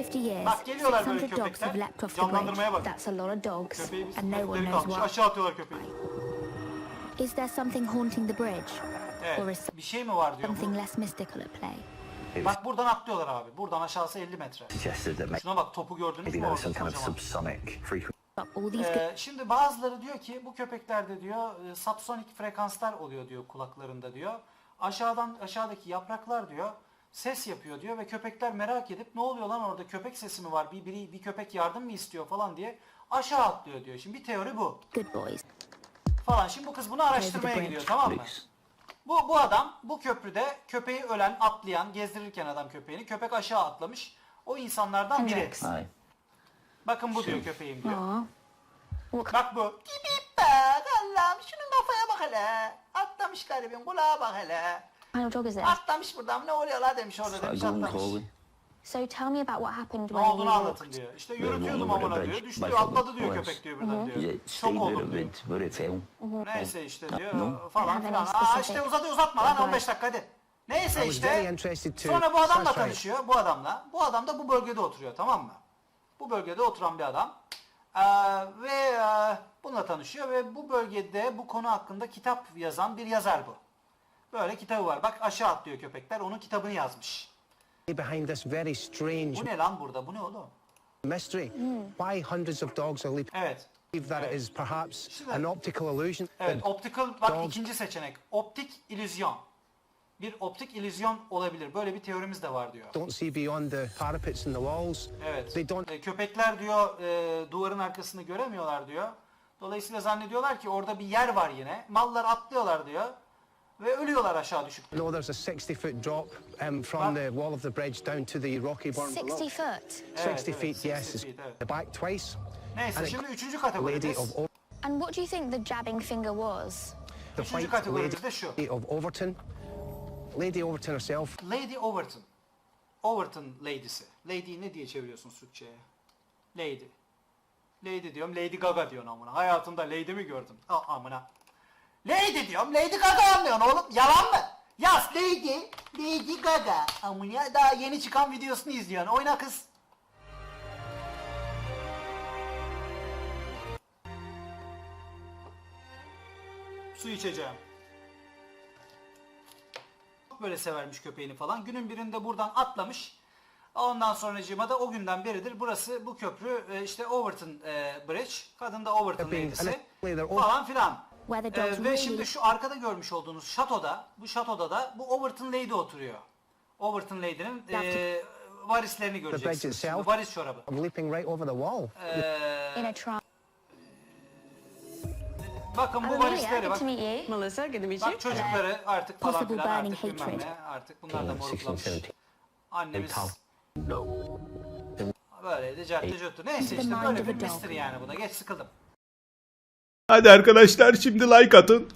50 years, Bak geliyorlar böyle 600 dogs have köpekler. leapt off the Canlandırmaya bridge. bak. That's a lot of dogs, Köpeği bir and no one köpekleri why. Aşağı atıyorlar köpeği. Is there something haunting the bridge? Or Evet. is Bir şey mi var diyor something bu. less mystical at play? Bak buradan atlıyorlar abi. Buradan aşağısı 50 metre. Şuna bak topu gördünüz mü some kind of subsonic frequency. Ee, şimdi bazıları diyor ki bu köpeklerde diyor e, subsonik frekanslar oluyor diyor kulaklarında diyor. Aşağıdan aşağıdaki yapraklar diyor ses yapıyor diyor ve köpekler merak edip ne oluyor lan orada köpek sesi mi var bir biri bir köpek yardım mı istiyor falan diye aşağı atlıyor diyor. Şimdi bir teori bu good boys. falan. Şimdi bu kız bunu araştırmaya gidiyor tamam mı? Bu, bu adam bu köprüde köpeği ölen atlayan gezdirirken adam köpeğini köpek aşağı atlamış. O insanlardan biri. Bakın bu diyor köpeğim diyor. Bak bu. Bak Allah'ım şunun kafaya bak hele. Atlamış garibim kulağa bak hele. Dog is this? Atlamış buradan ne oluyor la demiş orada demiş atlamış. So tell me about what happened Ne when you olduğunu anlatın walked. diyor. İşte yürütüyordum amına diyor. Düştü Başladım. atladı diyor köpek diyor birden diyor. stayed Şok where oldum diyor. where it fell. Neyse işte diyor falan filan. Aa işte uzadı uzatma lan advice? 15 dakika hadi. Neyse işte. Sonra bu adamla tanışıyor. Bu adamla. Bu adam da bu bölgede oturuyor tamam mı? Bu bölgede oturan bir adam. Ee, ve e, bununla tanışıyor ve bu bölgede bu konu hakkında kitap yazan bir yazar bu. Böyle kitabı var. Bak aşağı atlıyor köpekler. Onun kitabını yazmış. behind this very strange Bu ne lan burada? Bu ne oğlum? mystery. Why hundreds of dogs are leaping? Evet. believe that Evet. it is perhaps an optical illusion. Evet, that optical bak Dog- ikinci seçenek. Optik illüzyon. Bir optik illüzyon olabilir. Böyle bir teorimiz de var diyor. don't see beyond the parapets and the walls. Evet. They don't E, köpekler diyor e, duvarın arkasını göremiyorlar diyor. Dolayısıyla zannediyorlar ki orada bir yer var yine. Mallar atlıyorlar diyor. Ve ölüyorlar aşağı düşüp. know there's a 60 foot drop um, from the wall of the bridge down to the rocky burn 60 below. foot. 60 Evet, feet, evet, yes. 60 It's feet, evet. back twice. Neyse şimdi üçüncü Lady kategorideyiz. of O- And what do you think the jabbing finger was? the Üçüncü white kategorimiz de şu. lady of Overton. Lady Overton herself. Lady Overton. Overton lady'si. Lady ne diye çeviriyorsun Türkçe'ye? Lady. Lady diyorum Lady Gaga diyorsun amına. Hayatında Lady mi gördün? Ha amına. Lady diyorum Lady Gaga anlıyorsun oğlum. Yalan mı? Yaz Lady. Lady Gaga. Amına daha yeni çıkan videosunu izliyorsun. Oyna kız. Su içeceğim. Çok böyle severmiş köpeğini falan. Günün birinde buradan atlamış. Ondan sonracığıma da o günden beridir burası bu köprü e, işte Overton e, Bridge. Kadın da Overton lady'si hani- falan filan. E, dogs ve şimdi şu arkada görmüş olduğunuz şatoda, bu şatoda da bu Overton Lady oturuyor. Overton Lady'nin e, varislerini göreceksiniz. Şimdi varis çorabı. Leaping right over the wall. Trance. Bakın bu varisleri bak. you. Melissa, good to meet you. Bak çocukları artık falan filan artık bilmem ne. Artık bunlar da 16, moruklamış. 17. Annemiz No. böyleydi cartı. Neyse işte böyle bir mystery yani bu da. Geç sıkıldım. Hadi arkadaşlar şimdi like atın.